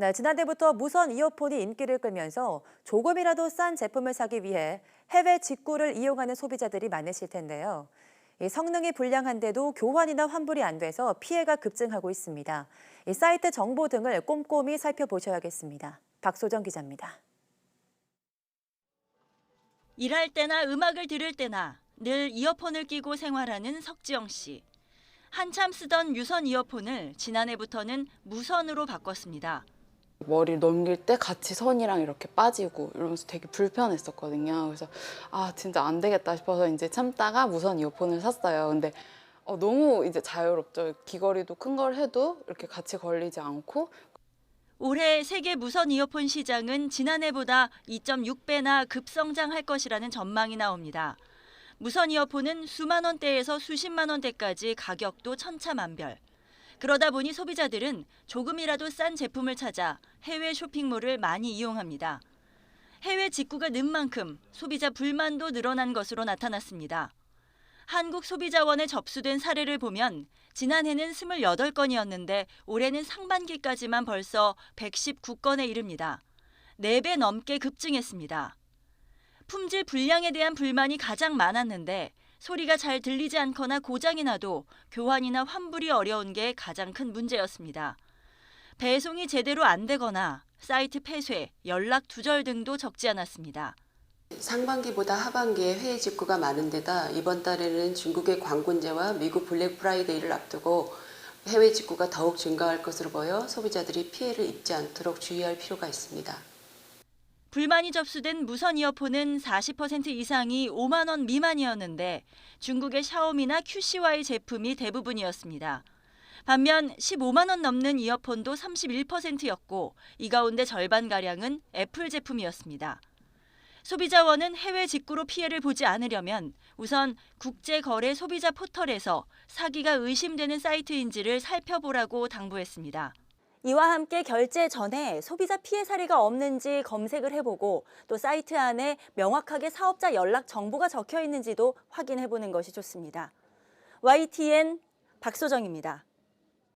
네, 지난해부터 무선 이어폰이 인기를 끌면서 조금이라도 싼 제품을 사기 위해 해외 직구를 이용하는 소비자들이 많으실 텐데요. 이 성능이 불량한데도 교환이나 환불이 안 돼서 피해가 급증하고 있습니다. 이 사이트 정보 등을 꼼꼼히 살펴보셔야겠습니다. 박소정 기자입니다. 일할 때나 음악을 들을 때나 늘 이어폰을 끼고 생활하는 석지영 씨. 한참 쓰던 유선 이어폰을 지난해부터는 무선으로 바꿨습니다. 머리를 넘길 때 같이 선이랑 이렇게 빠지고 이러면서 되게 불편했었거든요. 그래서 아 진짜 안 되겠다 싶어서 이제 참다가 무선 이어폰을 샀어요. 근데 어, 너무 이제 자유롭죠. 귀걸이도 큰 걸 해도 이렇게 같이 걸리지 않고 올해 세계 무선 이어폰 시장은 지난해보다 2.6배나 급성장할 것이라는 전망이 나옵니다. 무선 이어폰은 수만 원대에서 수십만 원대까지 가격도 천차만별. 그러다 보니 소비자들은 조금이라도 싼 제품을 찾아 해외 쇼핑몰을 많이 이용합니다. 해외 직구가 는 만큼 소비자 불만도 늘어난 것으로 나타났습니다. 한국소비자원에 접수된 사례를 보면 지난해는 28건이었는데 올해는 상반기까지만 벌써 119건에 이릅니다. 4배 넘게 급증했습니다. 품질 불량에 대한 불만이 가장 많았는데 소리가 잘 들리지 않거나 고장이 나도 교환이나 환불이 어려운 게 가장 큰 문제였습니다. 배송이 제대로 안 되거나 사이트 폐쇄, 연락 두절 등도 적지 않았습니다. 상반기보다 하반기에 해외 직구가 많은 데다 이번 달에는 중국의 광군제와 미국 블랙 프라이데이를 앞두고 해외 직구가 더욱 증가할 것으로 보여 소비자들이 피해를 입지 않도록 주의할 필요가 있습니다. 불만이 접수된 무선 이어폰은 40% 이상이 5만 원 미만이었는데 중국의 샤오미나 QCY 제품이 대부분이었습니다. 반면 15만 원 넘는 이어폰도 31%였고 이 가운데 절반 가량은 애플 제품이었습니다. 소비자원은 해외 직구로 피해를 보지 않으려면 우선 국제거래 소비자 포털에서 사기가 의심되는 사이트인지를 살펴보라고 당부했습니다. 이와 함께 결제 전에 소비자 피해 사례가 없는지 검색을 해보고 또 사이트 안에 명확하게 사업자 연락 정보가 적혀 있는지도 확인해 보는 것이 좋습니다. YTN 박소정입니다.